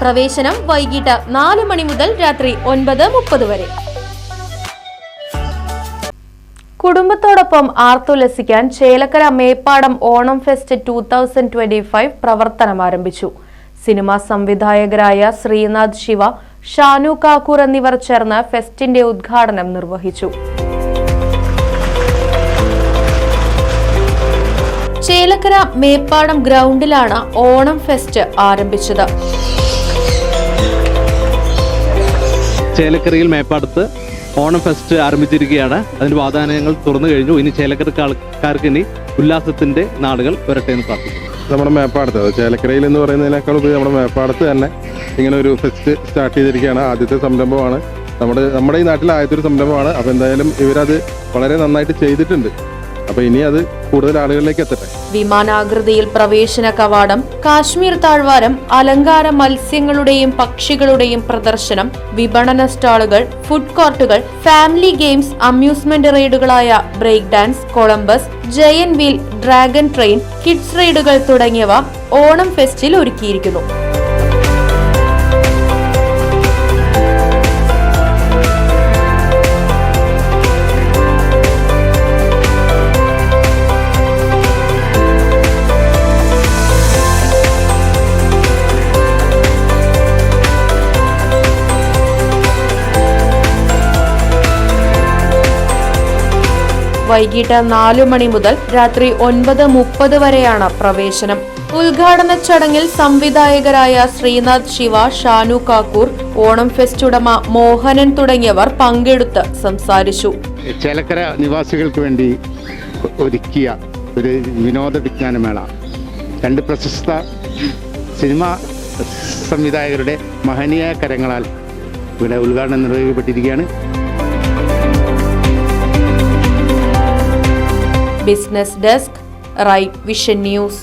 പ്രവേശനം വൈകിട്ട് നാല് മണി മുതൽ രാത്രി ഒൻപത് മുപ്പത് വരെ. കുടുംബത്തോടൊപ്പം ആർത്തുലസിക്കാൻ Chelakkara Meppadam Onam fest two thousand twenty five പ്രവർത്തനം ആരംഭിച്ചു. സിനിമാ സംവിധായകരായ ശ്രീനാഥ് ശിവ ഷാനു കാക്കൂർ എന്നിവർ ചേർന്ന് ഫെസ്റ്റിന്റെ ഉദ്ഘാടനം നിർവഹിച്ചു. ചേലക്കര മേപ്പാടം ഗ്രൗണ്ടിലാണ് ഓണം ഫെസ്റ്റ് ആരംഭിച്ചത്. ചേലക്കരയിൽ മേപ്പാടത്ത് ഓണം ഫെസ്റ്റ് ആരംഭിച്ചിരിക്കുകയാണ്. അതിന്റെ വാതാനങ്ങൾ തുറന്നു കഴിഞ്ഞു. ഇനി ചേലക്കരക്ക് ആൾക്കാർക്ക് ഇനി ഉല്ലാസത്തിന്റെ നാളുകൾ വരട്ടെ എന്ന് പ്രാർത്ഥിക്കുന്നു. നമ്മുടെ മേപ്പാടത്ത് ചേലക്കരയിൽ എന്ന് പറയുന്നതിനേക്കാൾ ഉപരി നമ്മുടെ മേപ്പാടത്ത് തന്നെ ഇങ്ങനെ ഒരു ഫെസ്റ്റ് സ്റ്റാർട്ട് ചെയ്തിരിക്കുകയാണ്. ആദ്യത്തെ സംരംഭമാണ്. നമ്മുടെ നമ്മുടെ ഈ നാട്ടിൽ ആദ്യത്തെ ഒരു സംരംഭമാണ്. അപ്പോൾ എന്തായാലും ഇവരത് വളരെ നന്നായിട്ട് ചെയ്തിട്ടുണ്ട്. അപ്പോൾ ഇനി അത് കൂടുതൽ ആളുകളിലേക്ക് എത്തട്ടെ. വിമാനാകൃതിയിൽ പ്രവേശന കവാടം കാശ്മീർ താഴ്വാരം അലങ്കാര മത്സ്യങ്ങളുടെയും പക്ഷികളുടെയും പ്രദർശനം വിപണന സ്റ്റാളുകൾ ഫുഡ് കോർട്ടുകൾ family games amusement റൈഡുകളായ break dance Columbus giant wheel dragon train kids റൈഡുകൾ തുടങ്ങിയവ ഓണം ഫെസ്റ്റിൽ ഒരുക്കിയിരിക്കുന്നു. വൈകിട്ട് നാലു മണി മുതൽ രാത്രി ഒൻപത് മുപ്പത് വരെയാണ് പ്രവേശനം. ഉദ്ഘാടന ചടങ്ങിൽ സംവിധായകരായ ശ്രീനാഥ് ശിവ ഷാനു കാക്കൂർ ഓണം ഫെസ്റ്റ് ഉടമ മോഹനൻ തുടങ്ങിയവർ പങ്കെടുത്ത് സംസാരിച്ചു. ചേലക്കര നിവാസികൾക്ക് വേണ്ടി ഒരുക്കിയ ഒരു വിനോദ വിജ്ഞാനമേള. രണ്ട് പ്രശസ്ത സിനിമാ സംവിധായകരുടെ മഹനീയ കരങ്ങളാൽ ഇവിടെ ഉദ്ഘാടനം നിർവഹിക്കപ്പെട്ടിരിക്കുകയാണ്. business desk right vision news